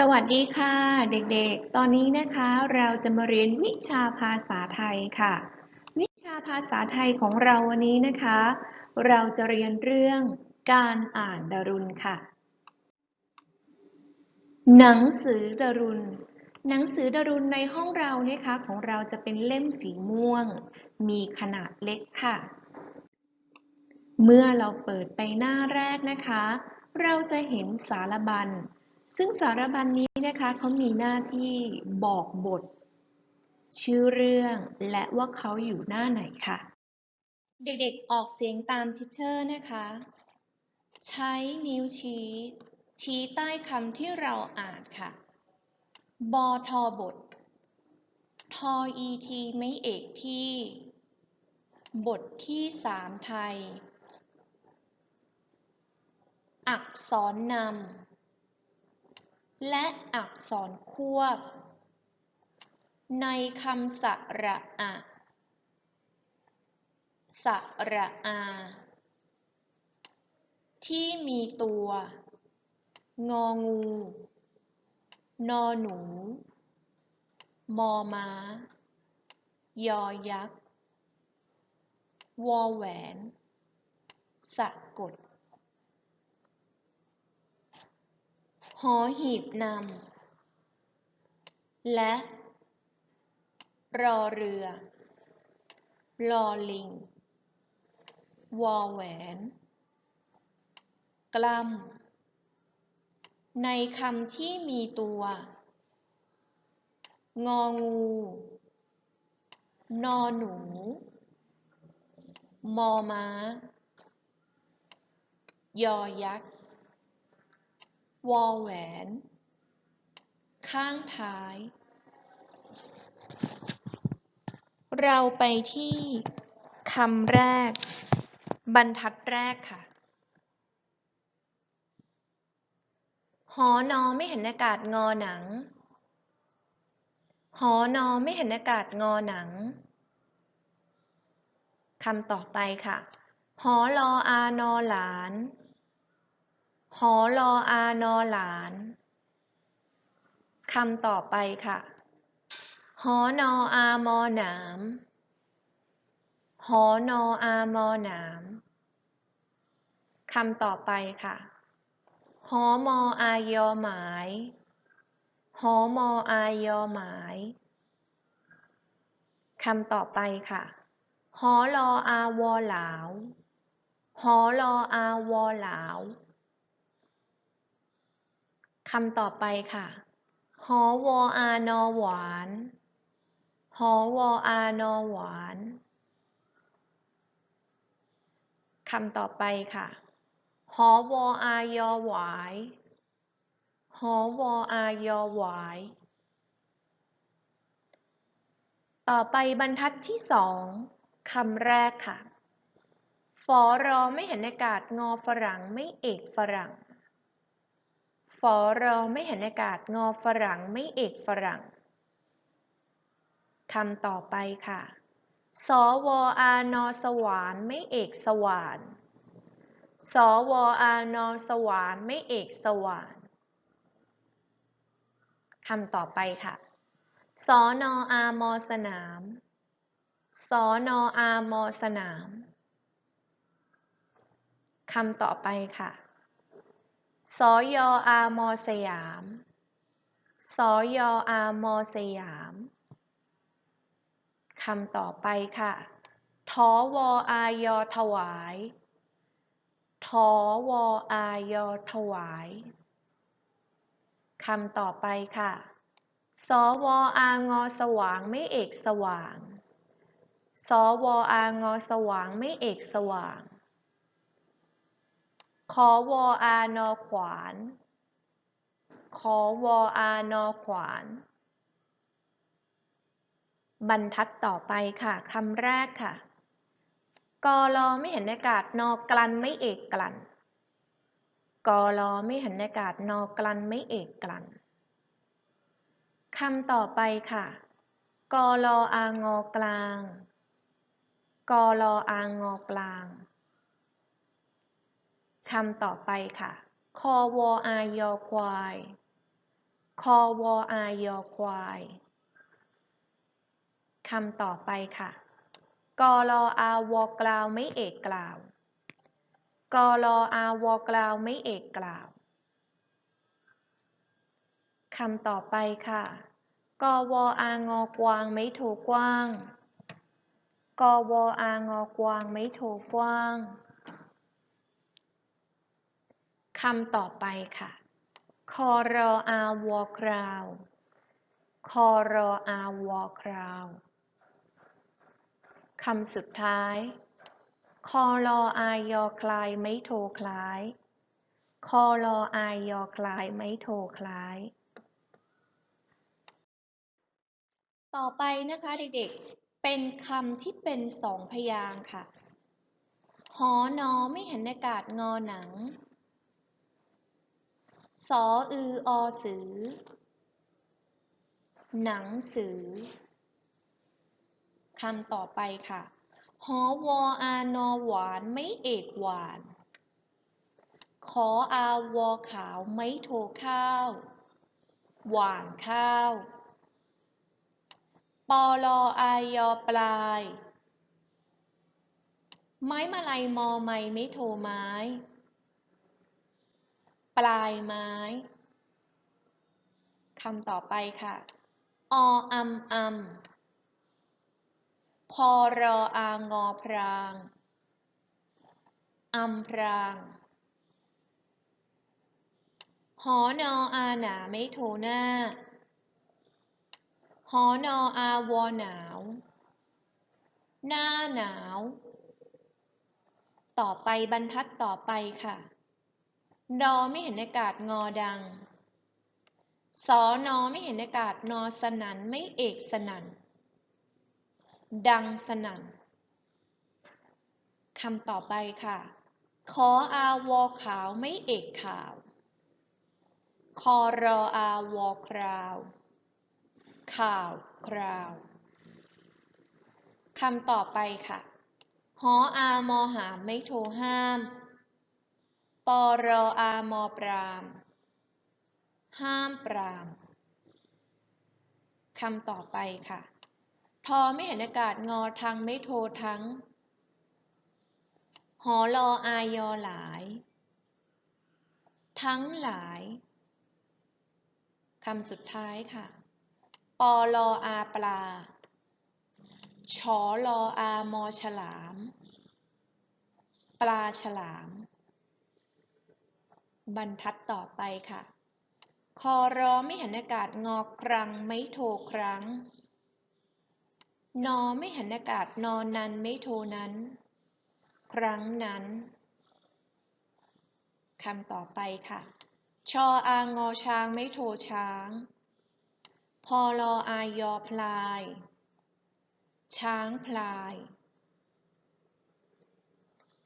สวัสดีค่ะ เด็กๆ ตอนนี้นะคะเราจะมาเรียนวิชาภาษาไทยค่ะ วิชาภาษาไทยของเราวันนี้นะคะ เราจะเรียนเรื่องการอ่านดารุณค่ะ หนังสือดารุณ หนังสือดารุณในห้องเราเนี่ยคะของเราจะเป็นเล่มสีม่วง มีขนาดเล็กค่ะ เมื่อเราเปิดไปหน้าแรกนะคะ เราจะเห็นสารบัญ ซึ่งสารบัญนนี้นะคะเขามีหน้าที่บอกบท ชื่อเรื่องและว่าเขาอยู่หน้าไหนค่ะ เด็กๆออกเสียงตามทิเชอร์นะคะ ใช้นิ้วชี้ ชี้ใต้คำที่เราอ่านค่ะ บอทอบท ทออีทีไม่เอกที่ บทที่สามไทย อักษรนำ และอักษรควบ ในคำสระอะสระอา ที่มีตัว งองู นอหนู มอม้า ยอยักษ์ วอแหวน สะกด หอหีบนำ และ รอเรือ ลอลิง วอแหวน กล้ำในคำที่มีตัว งองู นอหนู มอม้ายอยักษ์ วอแหวน ข้างท้าย เราไปที่คำแรก บรรทัดแรกค่ะ หอนอไม่เห็นอากาศงอหนัง หอนอไม่เห็นอากาศงอหนังคำต่อไปค่ะ หอลออานอหลาน หอลออานอหลานคำต่อไปค่ะ หอนออามอหนาม หอนออามอหนามคำต่อไปค่ะ หอมออายอหมาย หอมออายอหมายคำต่อไปค่ะ หอลออาวอหลาว หอลออาวอหลาวำต่อไปค่ะ หอวออานอหวาน หอวออานอหวานคำต่อไปค่ะ หอวออายอหวาย หอวออายอหวาย ต่อไปบรรทัดที่สองคำแรกค่ะฟอรอไม่เห็นอากาศงอฝรั่งไม่เอกฝรั่ง อรอไม่เห็นอากาศงอฝรั่งไม่เอกฝรั่งคำต่อไปค่ะ สวอานอสวานไม่เอกสวาน สวอานอสวานไม่เอกสวานคำต่อไปค่ะสอนออามอสนามสอนออามอสนาม คำต่อไปค่ะ สอยอามอสยามสอยอามอสยาม คำต่อไปค่ะ ทวอายอถวาย ทวออายอถวาย คำต่อไปค่ะ สวอางอสว่างไม่เอกสว่าง สวอางอสว่างไม่เอกสว่าง ขอวออานอขวาน ขอวออานอขวาน บรรทัดต่อไปค่ะคำแรกค่ะ กอลอไม่เห็นอากาศนอกลันไม่เอกกลัน กอลอไม่เห็นอากาศนอกลันไม่เอกกลันคำต่อไปค่ะ กอลออางอกลาง กอลออางอกลาง คำต่อไปค่ะ คอวออายอควาย คอวออายอควายคำต่อไปค่ะกอรออาวอกล่าวไม่เอกกล่าวกอรออาวอกล่าวไม่เอกกล่าวคำต่อไปค่ะกอวออางอกวางไม่โทกว้างกอวออางอกวางไม่โทกว้าง คำต่อไปค่ะ คอรออาวอคราว คอรออาวอคราวคำสุดท้าย คอรออายอคลายไม่โทคล้าย คอรออายอคลายไม่โทคล้าย ต่อไปนะคะเด็กๆ เป็นคำที่เป็นสองพยางค์ค่ะ หอนอไม่เห็นอากาศงอหนัง สออืออสือ หนังสือคำต่อไปค่ะ หอวออานอหวานไม่เอกหวาน ขออาวอขาวไม่โทข้าว หวานข้าว ปอลออายอปลาย ไม้มาลัยมอไม้ไม่โทไม้ ปลายไม้คำต่อไปค่ะ ออัมอัมพอรออางอพรางอัมพราง หอนออาหนาไม่โทหน้า หอนออาวอหนาว หน้าหนาว ต่อไปบรรทัดต่อไปค่ะ ดอไม่เห็นอากาศงอดัง สอนอไม่เห็นอากาศนอสนันไม่เอกสนัน ดังสนันคำต่อไปค่ะ ขออาวอขาวไม่เอกขาว คอรออาวอคราว ข่าวคราว คำต่อไปค่ะ หออามอหาไม่โทรห้าม ปรออามอปราม ห้ามปรามคำต่อไปค่ะ ทอไม่เห็นอากาศงอทั้งไม่โททั้ง หอรออายอหลาย ทั้งหลายคำสุดท้ายค่ะ ปอลออาปลา ชอลออามอฉลาม ปลาฉลาม บรรทัดต่อไปค่ะ คอรอไม่เห็นอากาศงอครังไม่โทครั้ง นอไม่เห็นอากาศนอนนันไม่โทนั้น ครั้งนั้นคำต่อไปค่ะ ชออางอช้างไม่โทช้าง พอลออายอพลาย ช้างพลาย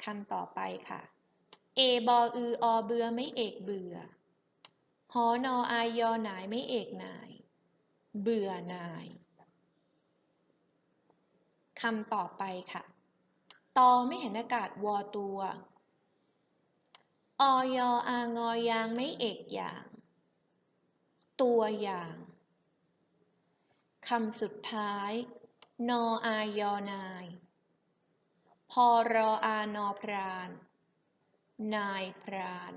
คำต่อไปค่ะ เอบออืออเบื่อไม่เอกเบื่อ หอนออายอหนายไม่เอกนาย เบื่อนายคำต่อไปค่ะ ตอไม่เห็นอากาศวอตัว ออยอางอยางไม่เอกอย่าง ตัวอย่างคำสุดท้าย นออายอนาย พอรออานอพราน นายพราน